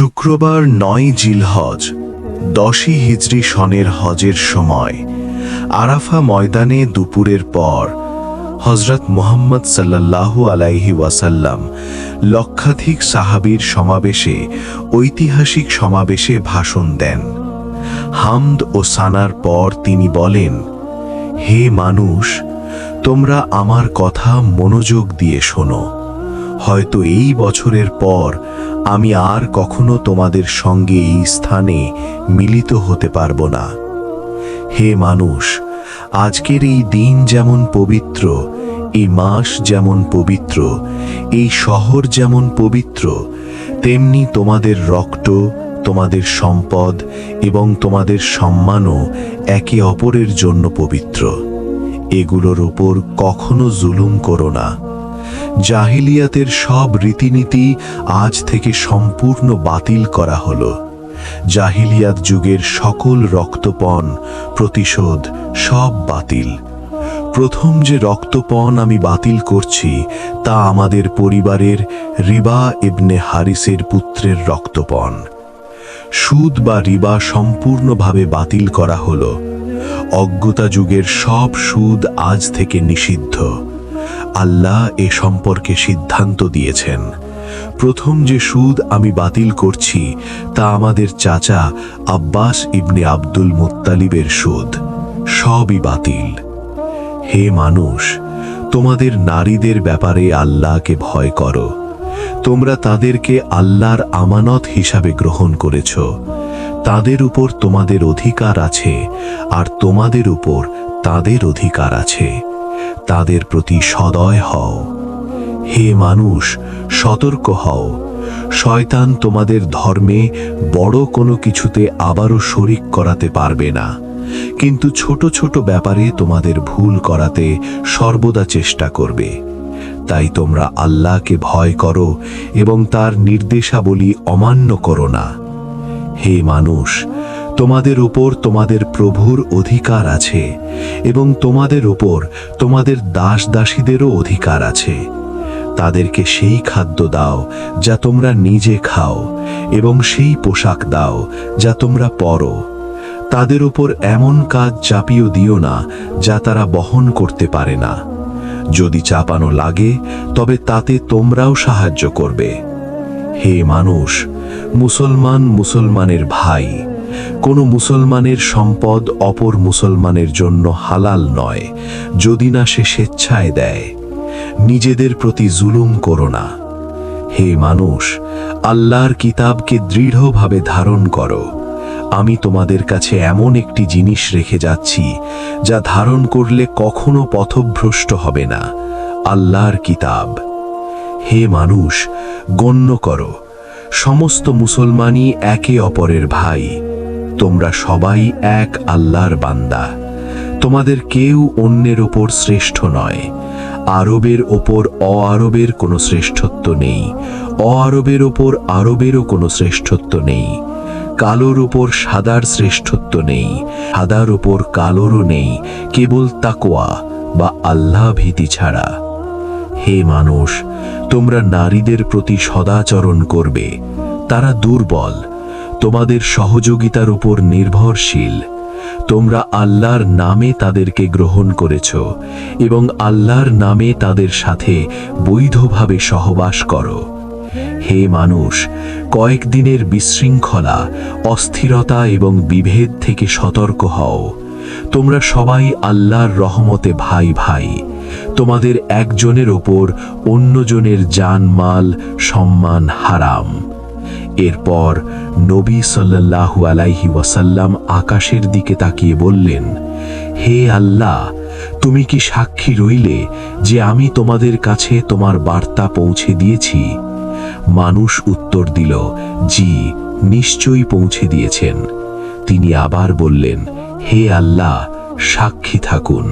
শুক্রবার নয় জিলহজ, দশই হিজরি সনের হজের সময়, আরাফা ময়দানে দুপুরের পর হজরত মোহাম্মদ সাল্লাল্লাহু আলাইহি ওয়াসাল্লাম লক্ষাধিক সাহাবীর সমাবেশে ঐতিহাসিক সমাবেশে ভাষণ দেন। হামদ ও সানার পর তিনি বলেন, হে মানুষ, তোমরা আমার কথা মনোযোগ দিয়ে শোনো। হয়তো এই বছরের পর আমি আর কখনো তোমাদের সঙ্গে এই স্থানে মিলিত হতে পারব না। হে মানুষ, আজকের এই দিন যেমন পবিত্র, এই মাস যেমন পবিত্র, এই শহর যেমন পবিত্র, তেমনি তোমাদের রক্ত, তোমাদের সম্পদ এবং তোমাদের সম্মানও একে অপরের জন্য পবিত্র। এগুলোর ওপর কখনো জুলুম করো না। জাহিলিয়াতের সব রীতিনীতি আজ থেকে সম্পূর্ণ বাতিল করা হলো। জাহিলিয়াত যুগের সকল রক্তপণ, প্রতিশোধ সব বাতিল। প্রথম যে রক্তপণ আমি বাতিল করছি, তা আমাদের পরিবারের রিবা ইবনে হারিসের পুত্রের রক্তপণ। সুদ বা রিবা সম্পূর্ণভাবে বাতিল করা হলো। অজ্ঞতা যুগের সব সুদ আজ থেকে নিষিদ্ধ। আল্লাহ এ সম্পর্কে সিদ্ধান্ত দিয়েছেন। প্রথম যে সুদ আমি বাতিল করছি, তা আমাদের চাচা আব্বাস ইবনে আব্দুল মুত্তালিবের সুদ। সবই বাতিল। হে মানুষ, তোমাদের নারীদের ব্যাপারে আল্লাহকে ভয় করো। তোমরা তাদেরকে আল্লাহর আমানত হিসাবে গ্রহণ করেছ। তাদের উপর তোমাদের অধিকার আছে, আর তোমাদের উপর তাদের অধিকার আছে। তাদের প্রতি সদয় হও। হে মানুষ, সতর্ক হও। শয়তান তোমাদের ধর্মে বড় কোনো কিছুতে আবারও শরিক করাতে পারবে না। কিন্তু ছোট ছোট ব্যাপারে তোমাদের ভুল করাতে সর্বদা চেষ্টা করবে। তাই তোমরা আল্লাহকে ভয় করো এবং তার নির্দেশাবলী অমান্য করো না। হে মানুষ তোমাদের উপর তোমাদের প্রভুর অধিকার আছে এবং তোমাদের উপর তোমাদের দাস দাসীদেরও অধিকার আছে। তাদেরকে সেই খাদ্য দাও যা তোমরা নিজে খাও এবং সেই পোশাক দাও যা তোমরা পরো। তাদের উপর এমন কাজ চাপিয়ে দিও না যা তারা বহন করতে পারে না। যদি চাপানো লাগে, তবে তাতে তোমরাও সাহায্য করবে। হে মানুষ, মুসলমান মুসলমানের ভাই কোনো মুসলমানের সম্পদ অপর মুসলমানের জন্য হালাল নয়, যদি না সে স্বেচ্ছায় দেয়। নিজেদের প্রতি জুলুম করো না। হে মানুষ, আল্লাহর কিতাবকে দৃঢ়ভাবে ধারণ করো। আমি তোমাদের কাছে এমন একটি জিনিস রেখে যাচ্ছি, যা ধারণ করলে কখনো পথভ্রষ্ট হবে না। আল্লাহর কিতাব। হে মানুষ, গণ্য করো। সমস্ত মুসলমানই একে অপরের ভাই। তোমরা সবাই এক আল্লাহর বান্দা। তোমাদের কেউ অন্যের ওপর শ্রেষ্ঠ নয়। আরবের ওপর অ আরবের কোনো শ্রেষ্ঠত্ব নেই। অ আরবের ওপর আরবেরও কোনো শ্রেষ্ঠত্ব নেই। কালোর ওপর সাদার শ্রেষ্ঠত্ব নেই। সাদার ওপর কালোরও নেই। কেবল তাকোয়া বা আল্লাহ ভীতি ছাড়া। হে মানুষ, তোমরা নারীদের প্রতি সদাচরণ করবে। তারা দুর্বল তোমাদের সহযোগিতার উপর নির্ভরশীল। তোমরা আল্লাহর নামে তাদেরকে গ্রহণ করেছ এবং আল্লাহর নামে তাদের সাথে বৈধভাবে সহবাস করো। হে মানুষ, কয়েকদিনের বিশৃঙ্খলা, অস্থিরতা এবং বিভেদ থেকে সতর্ক হও। তোমরা সবাই আল্লাহর রহমতে ভাই ভাই। তোমাদের একজনের ওপর অন্যজনের জানমাল সম্মান হারাম। এরপর নবী সাল্লাল্লাহু আলাইহি ওয়াসাল্লাম আকাশের দিকে তাকিয়ে বললেন, হে আল্লাহ, তুমি কি সাক্ষী রইলে যে আমি তোমাদের কাছে তোমার বার্তা পৌঁছে দিয়েছি? মানুষ উত্তর দিল, জি, নিশ্চয়ই পৌঁছে দিয়েছেন। তিনি আবার বললেন, হে আল্লাহ, সাক্ষী থাকুন।